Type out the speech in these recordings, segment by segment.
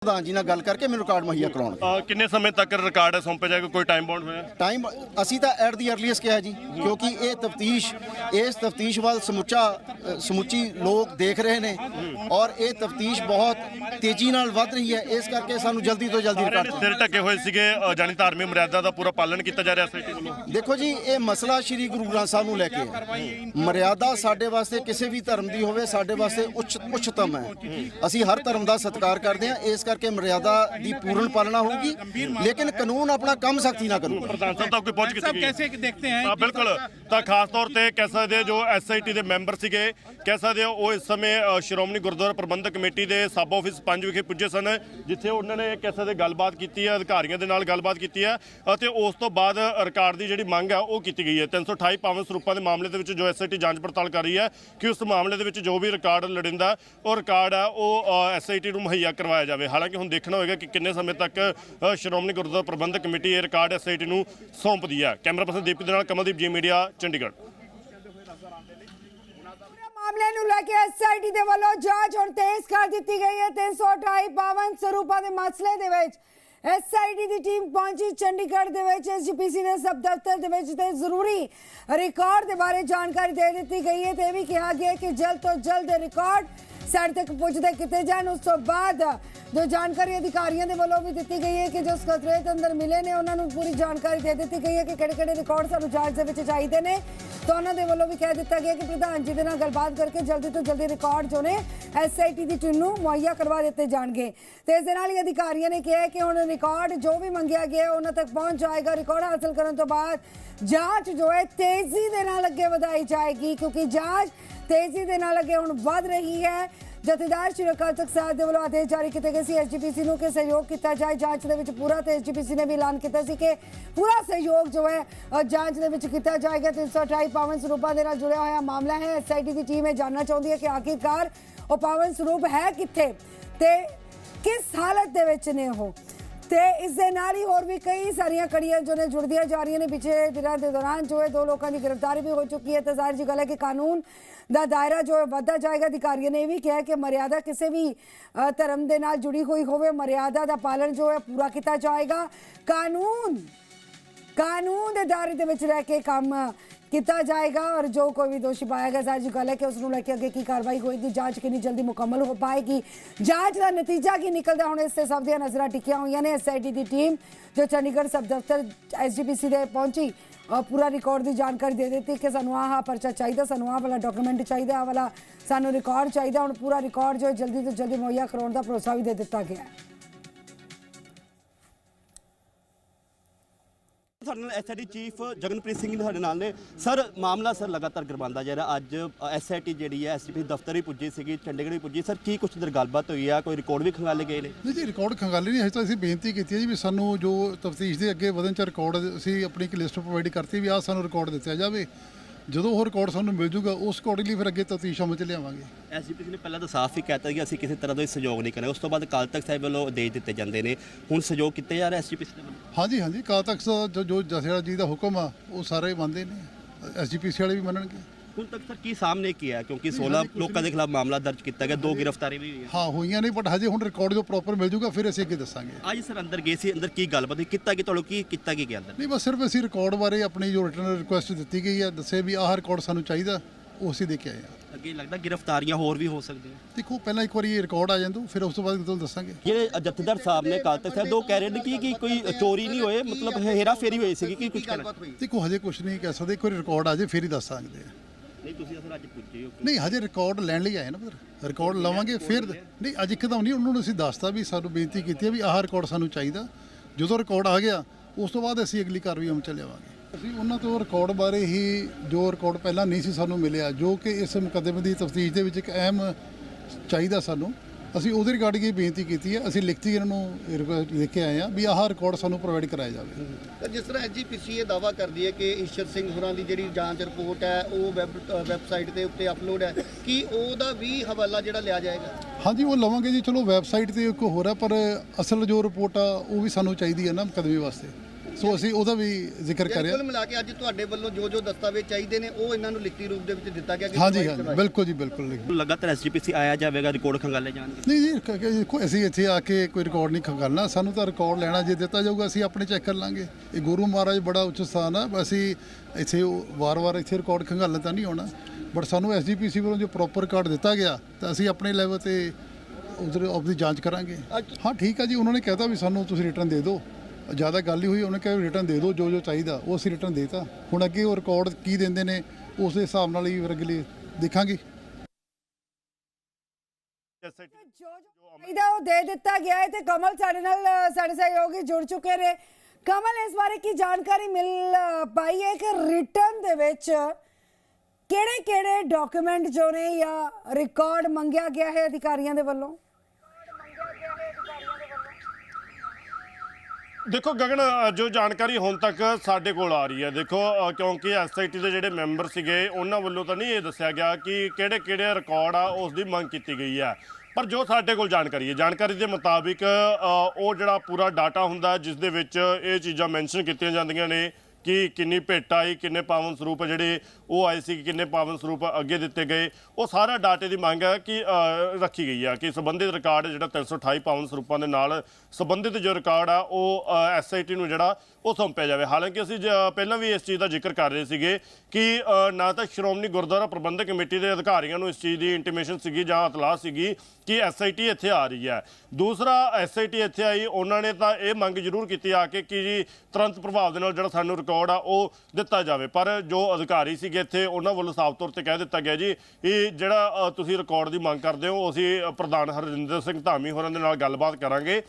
ਪ੍ਰਧਾਨ ਜੀ ਨਾਲ ਗੱਲ ਕਰਕੇ ਮੈਨੂੰ ਰਿਕਾਰਡ ਮੁਹੱਈਆ ਕਰਾਉਣ ਅਹ ਕਿੰਨੇ ਸਮੇਂ ਤੱਕ ਰਿਕਾਰਡ ਸੌਂਪਿਆ ਜਾਏਗਾ? ਕੋਈ ਟਾਈਮ ਬਾਉਂਡ ਹੋਇਆ? ਟਾਈਮ ਅਸੀਂ ਤਾਂ ਐਟ ਦੀ ਅਰਲੀਐਸਟ ਕਿਹਾ ਜੀ ਕਿਉਂਕਿ ਇਹ ਤਫਤੀਸ਼ ਇਸ ਤਫਤੀਸ਼ ਵੱਲ ਸਮੁੱਚਾ ਅ, ਸਮੁੱਚੀ ਲੋਕ ਦੇਖ ਰਹੇ ਨੇ ਔਰ ਇਹ ਤਫਤੀਸ਼ ਬਹੁਤ ਤੇਜ਼ੀ ਨਾਲ ਵੱਧ ਰਹੀ ਹੈ। ਇਸ ਕਰਕੇ ਸਾਨੂੰ ਜਲਦੀ ਤੋਂ ਜਲਦੀ ਸਾਰਿਆਂ ਰਿਕਾਰਡ ਸਿਰ ਢੱਕੇ ਹੋਏ ਸੀਗੇ ਅਹ ਜਾਣੀ ਧਾਰਮਿਕ ਮਰਿਆਦਾ ਦਾ ਪੂਰਾ ਪਾਲਣ ਕੀਤਾ ਜਾ ਰਿਹਾ ਵੱਲੋਂ ਦੇਖੋ ਜੀ ਇਹ ਮਸਲਾ ਸ੍ਰੀ ਗੁਰੂ ਗ੍ਰੰਥ ਸਾਹਿਬ ਨੂੰ ਲੈ ਕੇ ਹੈ। ਮਰਿਆਦਾ ਸਾਡੇ ਵਾਸਤੇ ਕਿਸੇ ਵੀ ਧਰਮ ਦੀ ਹੋਵੇ ਸਾਡੇ ਵਾਸਤੇ ਉੱਚ ਉੱਚਤਮ ਹੈ। ਅਸੀਂ ਹਰ ਧਰਮ ਦਾ ਸਤਿਕਾਰ ਕਰਦੇ ਹਾਂ ਇਸ ਕਰਕੇ ਮਰਿਆਦਾ ਦੀ ਪੂਰਨ ਪਾਲਣਾ ਹੋਊਗੀ ਲੇਕਿਨ ਕਾਨੂੰਨ ਆਪਣਾ ਕੰਮ ਸਖਤੀ ਨਾ ਕਰੂਗਾ ਪ੍ਰਧਾਨ ਸਾਹਿਬ ਤੱਕ ਕੋਈ ਪਹੁੰਚ ਕੀਤੀ सब ਗਈ ਹੈ? कैसे देखते हैं ਹਾਂ ਬਿਲਕੁਲ ਤਾਂ ਖਾਸ ਤੌਰ ਤੇ ਕਹਿ ਸਕਦੇ ਹਾਂ ਜੋ ਐਸਆਈਟੀ ਦੇ ਮੈਂਬਰ ਸੀਗੇ ਕਹਿ ਸਕਦੇ ਹਾਂ ਉਹ ਇਸ ਸਮੇਂ ਅ, ਸ਼੍ਰੋਮਣੀ ਗੁਰਦੁਆਰਾ ਪ੍ਰਬੰਧਕ ਕਮੇਟੀ ਦੇ ਸਬ ਆਫਿਸ 5 ਵਿਖੇ ਪੁੱਜੇ ਸਨ ਜਿੱਥੇ ਉਹਨਾਂ ਨੇ ਕਹਿ ਸਕਦੇ ਗੱਲਬਾਤ ਕੀਤੀ ਹੈ ਅਧਿਕਾਰੀਆਂ ਦੇ ਨਾਲ ਗੱਲਬਾਤ ਕੀਤੀ ਹੈ ਅਤੇ ਉਸ ਤੋਂ ਬਾਅਦ ਰਿਕਾਰਡ ਦੀ ਜਿਹੜੀ ਮੰਗ ਹੈ ਉਹ ਕੀਤੀ ਗਈ ਹੈ 328 ਪਾਵਨ ਸਰੂਪਾਂ ਦੇ ਮਾਮਲੇ ਦੇ ਵਿੱਚ ਜੋ ਐਸਆਈਟੀ ਜਾਂਚ ਪੜਤਾਲ ਕਰ ਰਹੀ ਹੈ ਕਿ ਉਸ ਮਾਮਲੇ ਦੇ ਵਿੱਚ ਜੋ ਵੀ ਰਿਕਾਰਡ ਲੜਿੰਦਾ ਉਹ ਰਿਕਾਰਡ ਹੈ ਉਹ ਐਸਆਈਟੀ ਨੂੰ ਮੁਹੱਈਆ ਕਰਵਾਇਆ ਜਾਵੇ ਹਾਲਾਂਕਿ ਹੁਣ ਦੇਖਣਾ ਹੋਏਗਾ ਕਿ ਕਿੰਨੇ ਸਮੇਂ ਤੱਕ ਸ਼੍ਰੋਮਣੀ ਗੁਰਦੁਆਰਾ ਪ੍ਰਬੰਧਕ ਕਮੇਟੀ ਇਹ ਰਿਕਾਰਡ ਐਸਆਈਟੀ ਨੂੰ ਸੌਂਪਦੀ ਹੈ। ਕੈਮਰਾ ਪਰਸਨ ਦੀਪਕ ਦੇ ਨਾਲ ਕਮਲਦੀਪ ਜੀ, ਮੀਡੀਆ, ਚੰਡੀਗੜ੍ਹ। ਮਾਮਲੇ ਨੂੰ ਲੈ ਕੇ ਐਸਆਈਟੀ ਦੇ ਵੱਲੋਂ ਜਾਂਚ ਹੁਣ ਤੇਜ਼ ਕਰ ਦਿੱਤੀ ਗਈ ਹੈ। 328 ਪਾਵਨ ਸਰੂਪਾਂ ਦੇ ਮਸਲੇ ਦੇ ਵਿੱਚ ਐਸਆਈਟੀ ਦੀ ਟੀਮ ਪਹੁੰਚੀ ਚੰਡੀਗੜ੍ਹ ਦੇ ਵਿੱਚ। ਐਸਜੀਪੀਸੀ ਦੇ ਸਬ ਦਫ਼ਤਰ ਦੇ ਵਿੱਚ ਤੇ ਜ਼ਰੂਰੀ ਰਿਕਾਰਡ ਦੇ ਬਾਰੇ ਜਾਣਕਾਰੀ ਦੇ ਦਿੱਤੀ ਗਈ ਹੈ। ਤੇ ਇਹ ਵੀ ਕਿਹਾ ਗਿਆ ਕਿ ਜਲਦ ਤੋਂ ਜਲਦ ਰਿਕਾਰਡ ਸਾਡੇ ਤੱਕ ਪੁੱਜਦੇ ਕੀਤੇ ਜਾਣ, ਉਸ ਤੋਂ ਬਾਅਦ ਜੋ ਜਾਣਕਾਰੀ ਅਧਿਕਾਰੀਆਂ ਦੇ ਵੱਲੋਂ ਵੀ ਦਿੱਤੀ ਗਈ ਹੈ ਕਿ ਜੋ ਸਕੱਤਰੇਤ ਦੇ ਅੰਦਰ ਮਿਲੇ ਨੇ, ਉਹਨਾਂ ਨੂੰ ਪੂਰੀ ਜਾਣਕਾਰੀ ਦੇ ਦਿੱਤੀ ਗਈ ਹੈ ਕਿ ਕਿਹੜੇ ਕਿਹੜੇ ਰਿਕਾਰਡ ਸਾਨੂੰ ਜਾਂਚ ਦੇ ਵਿੱਚ ਚਾਹੀਦੇ ਨੇ। ਤਾਂ ਉਹਨਾਂ ਦੇ ਵੱਲੋਂ ਵੀ ਕਹਿ ਦਿੱਤਾ ਗਿਆ ਕਿ ਪ੍ਰਧਾਨ ਜੀ ਦੇ ਨਾਲ ਗੱਲਬਾਤ ਕਰਕੇ ਜਲਦੀ ਤੋਂ ਜਲਦੀ ਰਿਕਾਰਡ ਜੋ ਨੇ ਐਸਆਈਟੀ ਦੀ ਟੀਮ ਨੂੰ ਮੁਹੱਈਆ ਕਰਵਾ ਦਿੱਤੇ ਜਾਣਗੇ। ਤੇ ਇਸ ਦੇ ਨਾਲ ਹੀ ਅਧਿਕਾਰੀਆਂ ਨੇ ਕਿਹਾ ਕਿ ਹੁਣ ਰਿਕਾਰਡ ਜੋ ਵੀ ਮੰਗਿਆ ਗਿਆ, ਉਹਨਾਂ ਤੱਕ ਪਹੁੰਚ ਜਾਏਗਾ। ਰਿਕਾਰਡ ਹਾਸਲ ਕਰਨ ਤੋਂ ਬਾਅਦ ਜਾਂਚ ਜੋ ਹੈ ਤੇਜ਼ੀ ਦੇ ਨਾਲ ਅੱਗੇ ਵਧਾਈ ਜਾਏਗੀ, ਕਿਉਂਕਿ ਜਾਂਚ ਤੇਜ਼ੀ ਦੇ ਨਾਲ ਅੱਗੇ ਹੁਣ ਵਧ ਰਹੀ ਹੈ। ਜਥੇਦਾਰ ਸ਼੍ਰੀ ਅਕਾਲ ਤਖਤ ਸਾਹਿਬ ਦੇ ਵੱਲੋਂ ਆਦੇਸ਼ ਜਾਰੀ ਕੀਤੇ ਗਏ ਸੀ। ਐਸਜੀਪੀਸੀ ਨੂੰ ਕਿ ਸਹਿਯੋਗ ਕੀਤਾ ਜਾਏ। ਜਾਂਚ ਦੇ ਵਿੱਚ ਪੂਰਾ ਤੇ ਐਸਜੀਪੀਸੀ ਨੇ ਵੀ ਐਲਾਨ ਕੀਤਾ ਸੀ ਕਿ ਪੂਰਾ ਸਹਿਯੋਗ ਜੋ ਹੈ ਜਾਂਚ ਦੇ ਵਿੱਚ ਕੀਤਾ ਜਾਏਗਾ। 328 ਪਾਵਨ ਸਰੂਪਾਂ ਦੇ ਨਾਲ ਜੁੜਿਆ ਹੋਇਆ ਮਾਮਲਾ ਹੈ। ਐਸਆਈਟੀ ਦੀ ਟੀਮ ਇਹ ਜਾਣਨਾ ਚਾਹੁੰਦੀ ਹੈ ਕਿ ਆਖਿਰਕਾਰ ਉਹ ਪਾਵਨ ਸਰੂਪ ਹੈ ਕਿੱਥੇ ਤੇ ਕਿਸ ਹਾਲਤ ਦੇ ਵਿੱਚ ਨੇ ਉਹ? ਤੇ ਇਸ ਦੇ ਨਾਲ ਹੀ ਹੋਰ ਵੀ ਕਈ ਸਾਰੀਆਂ ਕੜੀਆਂ ਜੋ ਨੇ ਜੁੜਦੀਆਂ ਜਾ ਰਹੀਆਂ ਨੇ ਪਿਛਲੇ ਦਿਨਾਂ ਦੇ ਦੌਰਾਨ, ਜੋ ਹੈ ਦੋ ਲੋਕਾਂ ਦੀ ਗ੍ਰਿਫਤਾਰੀ ਵੀ ਹੋ ਚੁੱਕੀ ਹੈ। ਤਾਂ ਜ਼ਾਹਿਰ ਜੀ ਗੱਲ ਹੈ ਕਿ ਕਾਨੂੰਨ ਦਾ ਦਾਇਰਾ ਜੋ ਹੈ ਵੱਧਦਾ ਜਾਏਗਾ, ਅਧਿਕਾਰੀਆਂ ਨੇ ਇਹ ਵੀ ਕਿਹਾ ਕਿ ਮਰਿਆਦਾ ਕਿਸੇ ਵੀ ਧਰਮ ਦੇ ਨਾਲ ਜੁੜੀ ਹੋਈ ਹੋਵੇ, ਮਰਿਆਦਾ ਦਾ ਪਾਲਣ ਜੋ ਹੈ ਪੂਰਾ ਕੀਤਾ ਜਾਏਗਾ। ਕਾਨੂੰਨ ਕਾਨੂੰਨ ਦੇ ਦਾਇਰੇ ਦੇ ਵਿੱਚ ਰਹਿ ਕੇ ਕੰਮ ਕੀਤਾ ਜਾਏਗਾ ਔਰ ਜੋ ਕੋਈ ਵੀ ਦੋਸ਼ੀ ਪਾਇਆ ਗਿਆ ਸਾਜੀ ਗੱਲ ਹੈ ਕਿ ਉਸ ਨੂੰ ਲੈ ਕੇ ਅੱਗੇ ਕੀ ਕਾਰਵਾਈ ਹੋਏਗੀ ਜਾਂਚ ਕਿੰਨੀ ਜਲਦੀ ਮੁਕੰਮਲ ਹੋ ਪਾਏਗੀ। ਜਾਂਚ ਦਾ ਨਤੀਜਾ ਕੀ ਨਿਕਲਦਾ ਹੁਣ ਇਸ ਤੇ ਸਭ ਦੀਆਂ ਨਜ਼ਰਾਂ ਟਿਕੀਆਂ ਹੋਈਆਂ ਨੇ। ਐਸਆਈਟੀ ਦੀ ਟੀਮ ਜੋ ਚੰਡੀਗੜ੍ਹ ਸਬ ਦਫ਼ਤਰ ਐਸਜੀਪੀਸੀ ਦੇ ਪਹੁੰਚੀ ਅ, ਪੂਰਾ ਰਿਕਾਰਡ ਦੀ ਜਾਣਕਾਰੀ ਦੇ ਦਿੱਤੀ ਕਿ ਸਾਨੂੰ ਆਹ ਆਹ ਪਰਚਾ ਚਾਹੀਦਾ ਸਾਨੂੰ ਆਹ ਵਾਲਾ ਡਾਕੂਮੈਂਟ ਚਾਹੀਦਾ ਆਹ ਵਾਲਾ ਸਾਨੂੰ ਰਿਕਾਰਡ ਚਾਹੀਦਾ। ਹੁਣ ਪੂਰਾ ਰਿਕਾਰਡ ਜੋ ਜਲਦੀ ਤੋਂ ਜਲਦੀ ਮੁਹੱਈਆ ਕਰਾਉਣ ਦਾ ਭਰੋਸਾ ਵੀ ਦੇ ਦਿੱਤਾ ਗਿਆ ਹੈ। ਸਾਡੇ ਨਾਲ ਐਸਆਈਟੀ ਚੀਫ ਜਗਨਪ੍ਰੀਤ ਸਿੰਘ ਜੀ ਸਾਡੇ ਨਾਲ ਨੇ। ਸਰ, ਮਾਮਲਾ ਸਰ ਲਗਾਤਾਰ ਗਰਮਾਉਂਦਾ ਜਾ ਰਿਹਾ। ਅੱਜ ਐਸਆਈਟੀ ਜਿਹੜੀ ਹੈ ਐਸਜੀਪੀ ਦਫ਼ਤਰ ਵੀ ਪੁੱਜੀ ਸੀਗੀ, ਚੰਡੀਗੜ੍ਹ ਵੀ ਪੁੱਜੀ। ਸਰ, ਕੀ ਕੁਛ ਦਰ ਗੱਲਬਾਤ ਹੋਈ ਆ? ਕੋਈ ਰਿਕਾਰਡ ਵੀ ਖੰਗਾਲੇ ਗਏ ਨੇ? ਨਹੀਂ ਜੀ, ਰਿਕਾਰਡ ਖੰਗਾਲੀ ਨਹੀਂ। ਹੈ ਤਾਂ ਅਸੀਂ ਬੇਨਤੀ ਕੀਤੀ ਹੈ ਜੀ ਵੀ ਸਾਨੂੰ ਜੋ ਤਫਤੀਸ਼ ਦੇ ਅੱਗੇ ਵਧਣ ਚ ਰਿਕਾਰਡ ਅਸੀਂ ਆਪਣੀ ਇੱਕ ਲਿਸਟ ਪ੍ਰੋਵਾਈਡ ਕਰਤੀ ਵੀ ਆਹ ਸਾਨੂੰ ਰਿਕਾਰਡ ਦਿੱਤਾ ਜਾਵੇ। ਜਦੋਂ ਉਹ ਰਿਕਾਰਡ ਸਾਨੂੰ ਮਿਲ ਜੂਗਾ ਉਸ ਅਕੋਰਡਿੰਗਲੀ ਫਿਰ ਅੱਗੇ ਤਫਤੀਸ਼ ਅਮਲ ਚ ਲਿਆਵਾਂਗੇ ਐਸਜੀਪੀ ਨੇ ਪਹਿਲਾਂ ਤਾਂ ਸਾਫ਼ ਹੀ ਕਹਿਤਾ ਕਿ ਅਸੀਂ ਕਿਸੇ ਤਰ੍ਹਾਂ ਦਾ ਸਹਿਯੋਗ ਨਹੀਂ ਕਰਨਾ ਉਸ ਤੋਂ ਬਾਅਦ ਅਕਾਲ ਤਖਤ ਸਾਹਿਬ ਵੱਲੋਂ ਆਦੇਸ਼ ਦਿੱਤੇ ਜਾਂਦੇ ਨੇ। ਹੁਣ ਸਹਿਯੋਗ ਕੀਤਾ ਜਾ ਰਿਹਾ ਐਸਜੀਪੀ ਦੇ ਵੱਲੋਂ? ਹਾਂਜੀ ਹਾਂਜੀ। ਕਾਲ ਤੱਕ ਜੋ ਜੋ ਜਥੇਦਾਰ ਜੀ ਦਾ ਹੁਕਮ ਆ ਉਹ ਸਾਰੇ ਮੰਨਦੇ ਨੇ। ਐਸਜੀਪੀਸੀ ਵਾਲੇ ਵੀ ਮੰਨਣਗੇ। ਹੁਣ ਤੱਕ ਸਰ ਕੀ ਸਾਹਮਣੇ ਕੀ ਹੈ ਕਿਉਂਕਿ 16 ਲੋਕਾਂ ਦੇ ਖਿਲਾਫ ਮਾਮਲਾ ਦਰਜ ਕੀਤਾ ਗਿਆ ਦੋ ਗ੍ਰਿਫਤਾਰੀ ਵੀ ਹੋਈਆਂ। ਹਾਂ ਹੋਈਆਂ ਨਹੀਂ ਬਟ ਹਜੇ ਹੁਣ ਰਿਕਾਰਡ ਜੋ ਪ੍ਰੋਪਰ ਮਿਲ ਜੂਗਾ ਫਿਰ ਅਸੀਂ ਅੱਗੇ ਦੱਸਾਂਗੇ। ਅੱਜ ਸਰ ਅੰਦਰ ਗਏ ਸੀ ਅੰਦਰ ਕੀ ਗੱਲਬਾਤ ਕੀਤਾ ਕਿ ਤੁਹਾਨੂੰ ਕੀ ਕੀਤਾ ਕੀ ਗਿਆ ਅੰਦਰ? ਨਹੀਂ ਬਸ ਸਿਰਫ ਅਸੀਂ ਰਿਕਾਰਡ ਬਾਰੇ ਆਪਣੀ ਜੋ ਰਿਟਰਨ ਰਿਕੁਐਸਟ ਦਿੱਤੀ ਗਈ ਹੈ ਦੱਸੇ ਵੀ ਆਹ ਰਿਕਾਰਡ ਸਾਨੂੰ ਚਾਹੀਦਾ ਉਹ ਅਸੀਂ ਦੇ ਕੇ ਆਏ ਹਾਂ ਅੱਗੇ ਲੱਗਦਾ ਗ੍ਰਿਫਤਾਰੀਆਂ ਹੋਰ ਵੀ ਹੋ ਸਕਦੀਆਂ। ਦੇਖੋ ਪਹਿਲਾਂ ਇੱਕ ਵਾਰੀ ਇਹ ਰਿਕਾਰਡ ਆ ਜਾਂਦੋ ਫਿਰ ਉਸ ਤੋਂ ਬਾਅਦ ਤੁਹਾਨੂੰ ਦੱਸਾਂਗੇ। ਜਿਹੜੇ ਜਥੇਦਾਰ ਸਾਹਿਬ ਨੇ ਕਾਲ ਸਾਹਿਬ ਉਹ ਕਹਿ ਰਹੇ ਨੇ ਕਿ ਕਿ ਕੋਈ ਚੋਰੀ ਨਹੀਂ ਹੋਏ ਮਤਲਬ ਹੇਰਾ ਫੇਰੀ ਹੋਈ ਸੀਗੀ ਕਿ ਕੁਝ ਦੇਖੋ ਹਜੇ ਕੁਝ ਨਹੀਂ ਕਹਿ ਸਕਦੇ ਕੋਈ ਰਿਕਾਰਡ ਆ ਜੇ ਫਿਰ ਹੀ ਦੱਸ ਸਕਦੇ ਆ। ਨਹੀਂ ਤੁਸੀਂ ਅਸਰ ਅੱਜ ਪੁੱਛੇ ਹੋ। ਨਹੀਂ ਹਜੇ ਰਿਕਾਰਡ ਲੈਣ ਲਈ ਆਏ ਨਾ ਪੁੱਤਰ ਰਿਕਾਰਡ ਲਵਾਂਗੇ ਫਿਰ ਨਹੀਂ ਅੱਜ ਇੱਕਦਮ ਨਹੀਂ ਉਹਨਾਂ ਨੂੰ ਅਸੀਂ ਦੱਸਤਾ ਵੀ ਸਾਨੂੰ ਬੇਨਤੀ ਕੀਤੀ ਹੈ ਵੀ ਆਹ ਰਿਕਾਰਡ ਸਾਨੂੰ ਚਾਹੀਦਾ। ਜਦੋਂ ਰਿਕਾਰਡ ਆ ਗਿਆ ਉਸ ਤੋਂ ਬਾਅਦ ਅਸੀਂ ਅਗਲੀ ਕਾਰਵਾਈ ਅਮਲ ਚ ਲਿਆਵਾਂਗੇ। ਅਸੀਂ ਉਹਨਾਂ ਤੋਂ ਰਿਕਾਰਡ ਬਾਰੇ ਹੀ ਜੋ ਰਿਕਾਰਡ ਪਹਿਲਾਂ ਨਹੀਂ ਸੀ ਸਾਨੂੰ ਮਿਲਿਆ ਜੋ ਕਿ ਇਸ ਮੁਕੱਦਮੇ ਦੀ ਤਫਤੀਸ਼ ਦੇ ਵਿੱਚ ਇੱਕ ਅਹਿਮ ਚਾਹੀਦਾ ਸਾਨੂੰ। ਅਸੀਂ ਉਹਦੇ ਰਿਗਾਰਡਿੰਗ ਇਹ ਬੇਨਤੀ ਕੀਤੀ ਹੈ ਅਸੀਂ ਲਿਖਤੀ ਇਹਨਾਂ ਨੂੰ ਰਿਕੁਐਸਟ ਲਿਖ ਕੇ ਆਏ ਹਾਂ ਵੀ ਆਹ ਰਿਕਾਰਡ ਸਾਨੂੰ ਪ੍ਰੋਵਾਈਡ ਕਰਾਇਆ ਜਾਵੇ। ਤਾਂ ਜਿਸ ਤਰ੍ਹਾਂ ਐਜੀਪੀਸੀ ਇਹ ਦਾਵਾ ਕਰਦੀ ਹੈ ਕਿ ਈਸ਼ਰ ਸਿੰਘ ਹੋਰਾਂ ਦੀ ਜਿਹੜੀ ਜਾਂਚ ਰਿਪੋਰਟ ਹੈ ਉਹ ਵੈਬ ਵੈਬਸਾਈਟ ਦੇ ਉੱਤੇ ਅਪਲੋਡ ਹੈ ਕੀ ਉਹਦਾ ਵੀ ਹਵਾਲਾ ਜਿਹੜਾ ਲਿਆ ਜਾਏਗਾ? ਹਾਂਜੀ ਉਹ ਲਵਾਂਗੇ ਜੀ। ਚਲੋ ਵੈਬਸਾਈਟ ਤੇ ਇੱਕ ਹੋਰ ਹੈ ਪਰ ਅਸਲ ਜੋ ਰਿਪੋਰਟ ਆ ਉਹ ਵੀ ਸਾਨੂੰ ਚਾਹੀਦੀ ਹੈ ਨਾ ਮੁਕੱਦਮੇ ਵਾਸਤੇ। ਸੋ ਅਸੀਂ ਉਹਦਾ ਵੀ ਜ਼ਿਕਰ ਕਰਿਆ। ਕੁੱਲ ਮਿਲਾ ਕੇ ਅੱਜ ਤੁਹਾਡੇ ਵੱਲੋਂ ਜੋ ਜੋ ਦਸਤਾਵੇਜ਼ ਚਾਹੀਦੇ ਨੇ ਉਹ ਇਹਨਾਂ ਨੂੰ ਲਿਖਤੀ ਰੂਪ ਦੇ ਵਿੱਚ ਦਿੱਤਾ ਗਿਆ ਕਿ ਹਾਂਜੀ ਹਾਂਜੀ। ਬਿਲਕੁਲ ਜੀ ਬਿਲਕੁਲ ਲਗਾਤਾਰ ਐਸਜੀਪੀਸੀ ਆਇਆ ਜਾਵੇਗਾ ਰਿਕਾਰਡ ਖੰਗਾਲੇ ਜਾਣਗੇ। ਨਹੀਂ ਜੀ ਕ- ਕ- ਦੇਖੋ ਅਸੀਂ ਇੱਥੇ ਆ ਕੇ ਕੋਈ ਰਿਕਾਰਡ ਨਹੀਂ ਖੰਗਾਲਣਾ। ਸਾਨੂੰ ਤਾਂ ਰਿਕਾਰਡ ਲੈਣਾ ਜੇ ਦਿੱਤਾ ਜਾਊਗਾ ਅਸੀਂ ਆਪਣੇ ਚੈੱਕ ਕਰ ਲਾਂਗੇ। ਇਹ ਗੁਰੂ ਮਹਾਰਾਜ ਬੜਾ ਉੱਚ ਸਥਾਨ ਆ। ਅਸੀਂ ਇੱਥੇ ਵਾਰ-ਵਾਰ ਇੱਥੇ ਰਿਕਾਰਡ ਖੰਗਾਲਣ ਤਾਂ ਨਹੀਂ ਆਉਣਾ ਬਟ ਸਾਨੂੰ ਐਸਜੀਪੀਸੀ ਵੱਲੋਂ ਜੋ ਪ੍ਰੋਪਰ ਰਿਕਾਰਡ ਦਿੱਤਾ ਗਿਆ ਤਾਂ ਅਸੀਂ ਆਪਣੇ ਲੈਵਲ ਤੇ ਉਧਰ ਆਪਦੀ ਜਾਂਚ ਕਰਾਂਗੇ। ਹਾਂ ਠੀਕ ਆ ਜੀ ਉਹਨਾਂ ਨੇ ਕਹਿਤਾ ਵੀ ਸਾਨੂੰ ਤੁਸੀਂ ਰਿਟਰਨ ਦੇ ਦਿਓ। ਜ਼ਿਆਦਾ ਗੱਲ ਹੀ ਹੋਈ, ਉਹਨੇ ਕਿਹਾ ਰਿਟਰਨ ਦੇ ਦਿਓ, ਜੋ ਜੋ ਚਾਹੀਦਾ, ਉਹ ਅਸੀਂ ਰਿਟਰਨ ਦੇਤਾ। ਹੁਣ ਅੱਗੇ ਉਹ ਰਿਕਾਰਡ ਕੀ ਦਿੰਦੇ ਨੇ, ਉਸ ਦੇ ਹਿਸਾਬ ਨਾਲ ਹੀ ਅਗਲੀ ਦੇਖਾਂਗੇ। SIT ਉਹ ਦੇ ਦਿੱਤਾ ਗਿਆ ਹੈ ਤੇ ਕਮਲ ਸਾਡੇ ਨਾਲ, ਸਾਡੇ ਸਹਿਯੋਗੀ ਜੁੜ ਚੁੱਕੇ ਨੇ। ਕਮਲ, ਇਸ ਬਾਰੇ ਕੀ ਜਾਣਕਾਰੀ ਮਿਲ ਪਾਈ ਹੈ ਕਿ ਰਿਟਰਨ ਦੇ ਵਿੱਚ ਕਿਹੜੇ ਕਿਹੜੇ ਡਾਕੂਮੈਂਟ ਜੋ ਨੇ ਜਾਂ ਰਿਕਾਰਡ ਮੰਗਿਆ ਗਿਆ ਹੈ ਅਧਿਕਾਰੀਆਂ ਦੇ ਵੱਲੋਂ? ਦੇਖੋ ਗਗਨ ਜੋ ਜਾਣਕਾਰੀ ਹੁਣ ਤੱਕ ਸਾਡੇ ਕੋਲ ਆ ਰਹੀ ਹੈ ਦੇਖੋ ਅ, ਕਿਉਂਕਿ ਐਸਆਈਟੀ ਦੇ ਜਿਹੜੇ ਮੈਂਬਰ ਸੀਗੇ ਉਹਨਾਂ ਵੱਲੋਂ ਤਾਂ ਨਹੀਂ ਇਹ ਦੱਸਿਆ ਗਿਆ ਕਿ ਕਿਹੜੇ ਕਿਹੜੇ ਰਿਕਾਰਡ ਆ ਉਸ ਦੀ ਮੰਗ ਕੀਤੀ ਗਈ ਹੈ। ਪਰ ਜੋ ਸਾਡੇ ਕੋਲ ਜਾਣਕਾਰੀ ਹੈ ਜਾਣਕਾਰੀ ਦੇ ਮੁਤਾਬਿਕ ਉਹ ਜਿਹੜਾ ਪੂਰਾ ਡਾਟਾ ਹੁੰਦਾ ਜਿਸ ਦੇ ਵਿੱਚ ਇਹ ਚੀਜ਼ਾਂ ਮੈਂਸ਼ਨ ਕੀਤੀਆਂ ਜਾਂਦੀਆਂ ਨੇ ਕਿ ਕਿੰਨੀ ਭੇਟ ਆਈ, ਕਿੰਨੇ ਪਾਵਨ ਸਰੂਪ ਜਿਹੜੇ ਉਹ ਆਏ ਸੀ, ਕਿੰਨੇ ਪਾਵਨ ਸਰੂਪ ਅੱਗੇ ਦਿੱਤੇ ਗਏ। ਉਹ ਸਾਰਾ ਡਾਟੇ ਦੀ ਮੰਗ ਹੈ ਕਿ ਰੱਖੀ ਗਈ ਆ ਕਿ ਸੰਬੰਧਿਤ ਰਿਕਾਰਡ ਜਿਹੜਾ 328 ਪਾਵਨ ਸਰੂਪਾਂ ਦੇ ਨਾਲ ਸੰਬੰਧਿਤ ਜੋ ਰਿਕਾਰਡ ਆ, ਉਹ ਐਸਆਈਟੀ ਨੂੰ ਜਿਹੜਾ ਉਹ ਸੌਂਪਿਆ ਜਾਵੇ। ਹਾਲਾਂਕਿ ਅਸੀਂ ਜ- ਪਹਿਲਾਂ ਵੀ ਇਸ ਚੀਜ਼ ਦਾ ਜ਼ਿਕਰ ਕਰ ਰਹੇ ਸੀਗੇ ਕਿ ਨਾ ਤਾਂ ਸ਼੍ਰੋਮਣੀ ਗੁਰਦੁਆਰਾ ਪ੍ਰਬੰਧਕ ਕਮੇਟੀ ਦੇ ਅਧਿਕਾਰੀਆਂ ਨੂੰ ਇਸ ਚੀਜ਼ ਦੀ ਇੰਟੀਮੇਸ਼ਨ ਸੀਗੀ ਜਾਂ ਇਤਲਾਹ ਸੀਗੀ ਕਿ ਐਸਆਈਟੀ ਇੱਥੇ ਆ ਰਹੀ ਹੈ। ਦੂਸਰਾ ਐਸਆਈਟੀ ਇੱਥੇ ਆਈ, ਉਹਨਾਂ ਨੇ ਤਾਂ ਇਹ ਮੰਗ ਜ਼ਰੂਰ ਕੀਤੀ ਆ ਕੇ, ਕਿ ਜੀ ਤੁਰੰਤ ਪ੍ਰਭਾਵ ਦੇ ਨਾਲ ਜਿਹੜਾ ਸਾਨੂੰ ਰਿਕਾਰਡ ਆ, ਉਹ ਦਿੱਤਾ ਜਾਵੇ। ਪਰ ਜੋ ਅਧਿਕਾਰੀ ਸੀਗੇ ਇੱਥੇ, ਉਹਨਾਂ ਵੱਲੋਂ ਸਾਫ਼ ਤੌਰ ਤੇ ਕਹਿ ਦਿੱਤਾ ਗਿਆ ਜੀ ਇਹ ਜਿਹੜਾ ਤੁਸੀਂ ਰਿਕਾਰਡ ਦੀ ਮੰਗ ਕਰਦੇ ਹੋ, ਅਸੀਂ ਪ੍ਰਧਾਨ ਹਰਜਿੰਦਰ ਸਿੰਘ ਧਾਮੀ ਹੋਰਾਂ ਦੇ ਨਾਲ ਗੱਲਬਾਤ ਕਰਾਂਗੇ।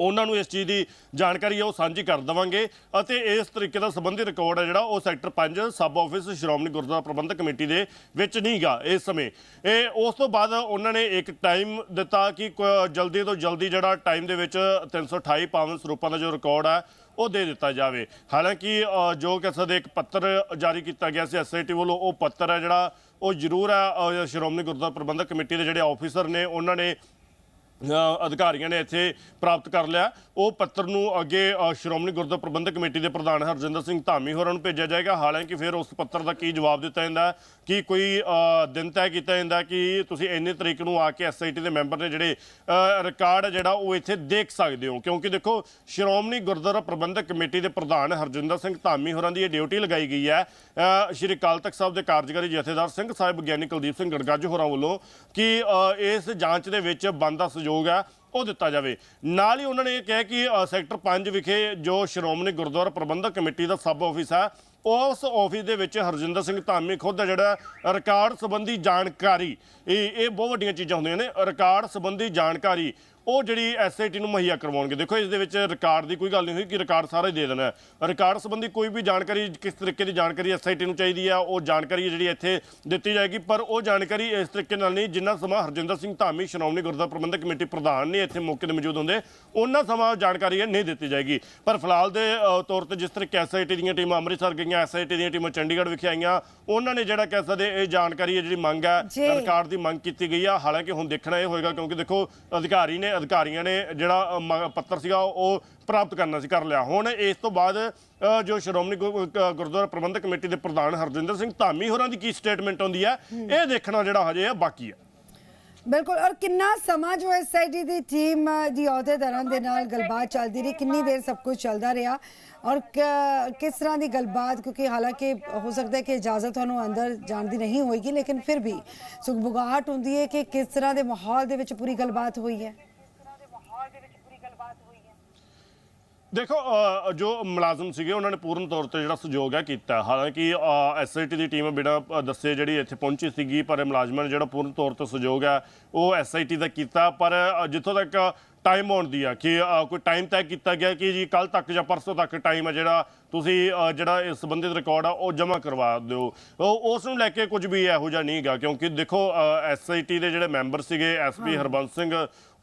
ਉਹਨਾਂ ਨੂੰ ਇਸ ਚੀਜ਼ ਦੀ ਜਾਣਕਾਰੀ ਆ, ਉਹ ਸਾਂਝੀ ਕਰ ਦੇਵਾਂਗੇ ਅਤੇ ਇਸ ਤਰੀਕੇ ਦਾ ਸੰਬੰਧੀ ਰਿਕਾਰਡ ਹੈ ਜਿਹੜਾ, ਉਹ sector 5 sub office Shiromani Gurdwara Parbandhak Committee ਦੇ ਵਿੱਚ ਨਹੀਂਗਾ ਇਸ ਸਮੇਂ। ਇਹ, ਉਸ ਤੋਂ ਬਾਅਦ ਉਹਨਾਂ ਨੇ ਇੱਕ ਟਾਈਮ ਦਿੱਤਾ ਕਿ, ਕ- ਜਲਦੀ ਤੋਂ ਜਲਦੀ ਜਿਹੜਾ ਟਾਈਮ ਦੇ ਵਿੱਚ 328 ਪਾਵਨ ਸਰੂਪਾਂ ਦਾ ਜੋ ਰਿਕਾਰਡ ਹੈ ਉਹ ਦੇ ਦਿੱਤਾ ਜਾਵੇ। ਹਾਲਾਂਕਿ ਜੋ ਕਿ ਸਦੇ ਇੱਕ ਪੱਤਰ ਜਾਰੀ ਕੀਤਾ ਗਿਆ ਸੀ ਐਸਆਈਟੀ ਵੱਲੋਂ, ਉਹ ਪੱਤਰ ਹੈ ਜਿਹੜਾ, ਉਹ ਜ਼ਰੂਰ ਹੈ ਸ਼੍ਰੋਮਣੀ ਗੁਰਦੁਆਰਾ ਪ੍ਰਬੰਧਕ ਕਮੇਟੀ ਦੇ ਜਿਹੜੇ ਆਫੀਸਰ ਨੇ, ਉਹਨਾਂ ਨੇ ਅਧਿਕਾਰੀਆਂ ਨੇ ਇੱਥੇ ਪ੍ਰਾਪਤ ਕਰ ਲਿਆ। ਉਹ ਪੱਤਰ ਨੂੰ ਅੱਗੇ ਸ਼੍ਰੋਮਣੀ ਗੁਰਦੁਆਰਾ ਪ੍ਰਬੰਧਕ ਕਮੇਟੀ ਦੇ ਪ੍ਰਧਾਨ ਹਰਜਿੰਦਰ ਸਿੰਘ ਧਾਮੀ ਹੋਰਾਂ ਨੂੰ ਭੇਜਿਆ ਜਾਏਗਾ। ਹਾਲਾਂਕਿ, ਫਿਰ ਉਸ ਪੱਤਰ ਦਾ ਕੀ ਜਵਾਬ ਦਿੱਤਾ ਜਾਂਦਾ ਕਿ ਕੋਈ ਦਿਨ ਤੈਅ ਕੀਤਾ ਜਾਂਦਾ ਕਿ ਤੁਸੀਂ ਇੰਨੇ ਤਰੀਕ ਨੂੰ ਆ ਕੇ ਐਸਆਈਟੀ ਦੇ ਮੈਂਬਰ ਨੇ ਜਿਹੜੇ ਰਿਕਾਰਡ ਹੈ ਜਿਹੜਾ ਉਹ ਇੱਥੇ ਦੇਖ ਸਕਦੇ ਹੋ? ਕਿਉਂਕਿ ਦੇਖੋ, ਸ਼੍ਰੋਮਣੀ ਗੁਰਦੁਆਰਾ ਪ੍ਰਬੰਧਕ ਕਮੇਟੀ ਦੇ ਪ੍ਰਧਾਨ ਹਰਜਿੰਦਰ ਸਿੰਘ ਧਾਮੀ ਹੋਰਾਂ ਦੀ ਇਹ ਡਿਊਟੀ ਲਗਾਈ ਗਈ ਹੈ। ਸ਼੍ਰੀ ਅਕਾਲ ਤਖਤ ਸਾਹਿਬ ਦੇ ਕਾਰਜਕਾਰੀ ਜਥੇਦਾਰ ਸਿੰਘ ਸਾਹਿਬ ਵਿਗਿਆਨੀ ਕੁਲਦੀਪ ਸਿੰਘ ਗੜਗੱਜ ਹੋਰਾਂ ਵੱਲੋਂ ਕਿ ਇਸ ਜਾਂਚ ਦੇ ਵਿੱਚ ਬੰਦਾ ਸਹਿਯੋਗ ਹੈ। ਉਹ ਦਿੱਤਾ ਜਾਵੇ। ਨਾਲ ਹੀ ਉਹਨਾਂ ਨੇ ਇਹ ਕਿਹਾ ਕਿ ਸੈਕਟਰ 5 ਵਿਖੇ ਜੋ ਸ਼੍ਰੋਮਣੀ ਗੁਰਦੁਆਰਾ ਪ੍ਰਬੰਧਕ ਕਮੇਟੀ ਦਾ ਸਬ ਆਫਿਸ ਹੈ ਉਸ ਆਫਿਸ ਦੇ ਵਿੱਚ ਹਰਜਿੰਦਰ ਸਿੰਘ ਧਾਮੀ ਖੁਦ ਹੈ ਜਿਹੜਾ ਰਿਕਾਰਡ ਸੰਬੰਧੀ ਜਾਣਕਾਰੀ, ਇਹ ਇਹ ਬਹੁਤ ਵੱਡੀਆਂ ਚੀਜ਼ਾਂ ਹੁੰਦੀਆਂ ਨੇ। ਰਿਕਾਰਡ ਸੰਬੰਧੀ ਜਾਣਕਾਰੀ ਉਹ ਜਿਹੜੀ ਐਸਆਈਟੀ ਨੂੰ ਮੁਹੱਈਆ ਕਰਵਾਉਣਗੇ। ਦੇਖੋ ਇਸ ਦੇ ਵਿੱਚ ਰਿਕਾਰਡ ਦੀ ਕੋਈ ਗੱਲ ਨਹੀਂ ਹੋਈ ਕਿ ਰਿਕਾਰਡ ਸਾਰਾ ਹੀ ਦੇ ਦੇਣਾ ਹੈ। ਰਿਕਾਰਡ ਸੰਬੰਧੀ ਕੋਈ ਵੀ ਜਾਣਕਾਰੀ ਕਿਸ ਤਰੀਕੇ ਦੀ ਜਾਣਕਾਰੀ ਐਸਆਈਟੀ ਨੂੰ ਚਾਹੀਦੀ ਹੈ ਉਹ ਜਾਣਕਾਰੀ ਜਿਹੜੀ ਇੱਥੇ ਦਿੱਤੀ ਜਾਏਗੀ। ਪਰ ਉਹ ਜਾਣਕਾਰੀ ਇਸ ਤਰੀਕੇ ਨਾਲ ਨਹੀਂ ਜਿੰਨਾ ਸਮਾਂ ਹਰਜਿੰਦਰ ਸਿੰਘ ਧਾਮੀ ਸ਼੍ਰੋਮਣੀ ਗੁਰਦੁਆਰਾ ਪ੍ਰਬੰਧਕ ਕਮੇਟੀ ਪ੍ਰਧਾਨ ਨੇ ਇੱਥੇ ਮੌਕੇ ਤੇ ਮੌਜੂਦ ਹੁੰਦੇ ਉਹਨਾਂ ਸਮਾਂ ਜਾਣਕਾਰੀ ਨਹੀਂ ਦਿੱਤੀ ਜਾਏਗੀ। ਪਰ ਫਿਲਹਾਲ ਦੇ ਤੌਰ ਤੇ ਜਿਸ ਤਰੀਕੇ ਐਸਆਈਟੀ ਦੀਆਂ ਟੀਮਾਂ ਅੰਮ੍ਰਿਤਸਰ ਗਈਆਂ ਐਸਆਈਟੀ ਦੀਆਂ ਟੀਮਾਂ ਚੰਡੀਗੜ੍ਹ ਵਿਖੇ ਆਈਆਂ ਉਹਨਾਂ ਨੇ ਜਿਹੜਾ ਕਹਿ ਸਕਦੇ ਇਹ ਜਾਣਕਾਰੀ ਹੈ ਜਿਹੜੀ ਮੰਗ ਹੈ ਜੀ। ਰਿਕਾਰਡ ਦੀ ਮੰਗ ਕੀਤੀ ਗਈ ਆ। ਹਾਲਾਂਕਿ ਹੁਣ ਦੇਖਣਾ ਇਹ ਹੋਏਗਾ ਕਿਉਂਕਿ ਦੇਖੋ ਅਧਿਕਾਰੀ ਨੇ ਅਧਿਕਾਰੀਆਂ ਨੇ ਜਿਹੜਾ ਮ- ਪੱਤਰ ਸੀਗਾ ਉਹ ਪ੍ਰਾਪਤ ਕਰਨਾ ਸੀ ਕਰ ਲਿਆ। ਹੁਣ ਇਸ ਤੋਂ ਬਾਅਦ ਅ, ਜੋ ਸ਼੍ਰੋਮਣੀ ਗੁ- ਅ, ਗੁਰਦੁਆਰਾ ਪ੍ਰਬੰਧਕ ਕਮੇਟੀ ਦੇ ਪ੍ਰਧਾਨ ਹਰਜਿੰਦਰ ਸਿੰਘ ਧਾਮੀ ਹੋਰਾਂ ਦੀ ਕੀ ਸਟੇਟਮੈਂਟ ਆਉਂਦੀ ਹੈ ਇਹ ਦੇਖਣਾ ਜਿਹੜਾ ਹਜੇ ਆ ਬਾਕੀ ਹੈ। ਬਿਲਕੁਲ ਔਰ ਕਿੰਨਾ ਸਮਾਂ ਜੋ ਐਸਆਈਟੀ ਦੀ ਟੀਮ ਅ, ਦੀ ਅਹੁਦੇਦਾਰਾਂ ਦੇ ਨਾਲ ਗੱਲਬਾਤ ਚੱਲਦੀ ਰਹੀ ਕਿੰਨੀ ਦੇਰ ਸਭ ਕੁਝ ਚੱਲਦਾ ਰਿਹਾ ਔਰ ਕ- ਕਿਸ ਤਰ੍ਹਾਂ ਦੀ ਗੱਲਬਾਤ ਕਿਉਂਕਿ ਹਾਲਾਂਕਿ ਹੋ ਸਕਦਾ ਹੈ ਕਿ ਇਜਾਜ਼ਤ ਤੁਹਾਨੂੰ ਅੰਦਰ ਜਾਣ ਦੀ ਨਹੀਂ ਹੋਏਗੀ ਲੇਕਿਨ ਫਿਰ ਵੀ ਸੁਖਬੁਗਾਹਟ ਹੁੰਦੀ ਹੈ ਕਿ ਕਿਸ ਤਰ੍ਹਾਂ ਦੇ ਮਾਹੌਲ ਦੇ ਵਿੱਚ ਪੂਰੀ ਗੱਲਬਾਤ ਹੋਈ ਹੈ। ਦੇਖੋ ਜੋ ਮੁਲਾਜ਼ਮ ਸੀਗੇ, ਉਹਨਾਂ ਨੇ ਪੂਰਨ ਤੌਰ ਤੇ ਜਿਹੜਾ ਸਹਿਯੋਗ ਹੈ ਕੀਤਾ। ਹਾਲਾਂਕਿ ਐਸਆਈਟੀ ਦੀ ਟੀਮ ਬਿਨਾਂ ਦੱਸੇ ਜਿਹੜੀ ਇੱਥੇ ਪਹੁੰਚੀ ਸੀਗੀ, ਪਰ ਮੁਲਾਜ਼ਮਾਂ ਨੇ ਜਿਹੜਾ ਪੂਰਨ ਤੌਰ ਤੇ ਸਹਿਯੋਗ ਹੈ ਉਹ ਐਸਆਈਟੀ ਦਾ ਕੀਤਾ। ਪਰ ਜਿੱਥੋਂ ਤੱਕ ਟਾਈਮ ਆਉਣ ਦੀ ਆ, ਕਿ ਕੋਈ ਟਾਈਮ ਤੈਅ ਕੀਤਾ ਗਿਆ ਕਿ ਜੀ ਕੱਲ ਤੱਕ ਜਾਂ ਪਰਸੋਂ ਤੱਕ ਟਾਈਮ ਹੈ ਜਿਹੜਾ ਤੁਸੀਂ ਜਿਹੜਾ ਇਸ ਸੰਬੰਧਿਤ ਰਿਕਾਰਡ ਆ, ਉਹ ਜਮ੍ਹਾਂ ਕਰਵਾ ਦਿਓ। ਉਸ ਨੂੰ ਲੈ ਕੇ ਕੁਝ ਵੀ ਇਹੋ ਜਿਹਾ ਨਹੀਂਗਾ ਕਿਉਂਕਿ ਦੇਖੋ ਐਸਆਈਟੀ ਦੇ ਜਿਹੜੇ ਮੈਂਬਰ ਸੀਗੇ ਐਸਪੀ ਹਰਬੰਸ ਸਿੰਘ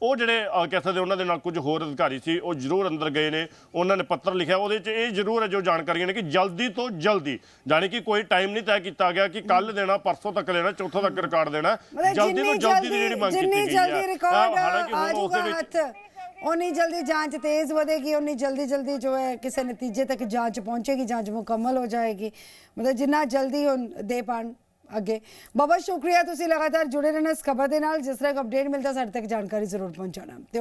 ਉਹ ਜਿਹੜੇ ਕਹਿ ਸਕਦੇ ਉਹਨਾਂ ਦੇ ਨਾਲ ਕੁਝ ਹੋਰ ਅਧਿਕਾਰੀ ਸੀ ਉਹ ਜ਼ਰੂਰ ਅੰਦਰ ਗਏ ਨੇ ਉਹਨਾਂ ਨੇ ਪੱਤਰ ਲਿਖਿਆ ਉਹਦੇ 'ਚ ਇਹ ਜ਼ਰੂਰ ਹੈ ਜੋ ਜਾਣਕਾਰੀਆਂ ਨੇ ਕਿ ਜਲਦੀ ਤੋਂ ਜਲਦੀ ਜਾਣੀ ਕਿ ਕੋਈ ਟਾਈਮ ਨਹੀਂ ਤੈਅ ਕੀਤਾ ਗਿਆ ਕਿ ਕੱਲ ਦੇਣਾ ਪਰਸੋਂ ਤੱਕ ਦੇਣਾ ਚੌਥੋਂ ਤੱਕ ਰਿਕਾਰਡ ਦੇਣਾ ਜਲਦੀ ਤੋਂ ਜਿੰਨੀ ਜਲਦੀ ਦੀ ਜਿਹੜੀ ਮੰਗ ਕੀਤੀ ਜਿੰਨੀ ਗਈ ਹੈ। ਜਲਦੀ ਰਿਕਾਰਡ ਹਾਲਾਂਕਿ ਆ ਹੁਣ ਉਸ ਦੇ ਜਾਊਗਾ ਹੱਥ ਉਨੀ ਜਲਦੀ ਜਾਂਚ ਤੇਜ਼ ਵਧੇਗੀ ਉਨੀ ਜਲਦੀ ਜਲਦੀ ਜੋ ਹੈ ਕਿਸੇ ਨਤੀਜੇ ਤੱਕ ਜਾਂਚ ਪਹੁੰਚੇਗੀ ਜਾਂਚ ਮੁਕੰਮਲ ਹੋ ਜਾਏਗੀ। ਮਤਲਬ ਜਿੰਨਾ ਜਲਦੀ ਦੇ ਪਾਣ ਅੱਗੇ। ਬਹੁਤ ਸ਼ੁਕਰੀਆ, ਤੁਸੀਂ ਲਗਾਤਾਰ ਜੁੜੇ ਰਹਿਣਾ ਇਸ ਖਬਰ ਦੇ ਨਾਲ। ਜਿਸ ਤਰ੍ਹਾਂ ਅਪਡੇਟ ਮਿਲਦਾ, ਸਾਡੇ ਤੱਕ ਜਾਣਕਾਰੀ ਜ਼ਰੂਰ ਪਹੁੰਚਾਉਣਾ। ਤੇ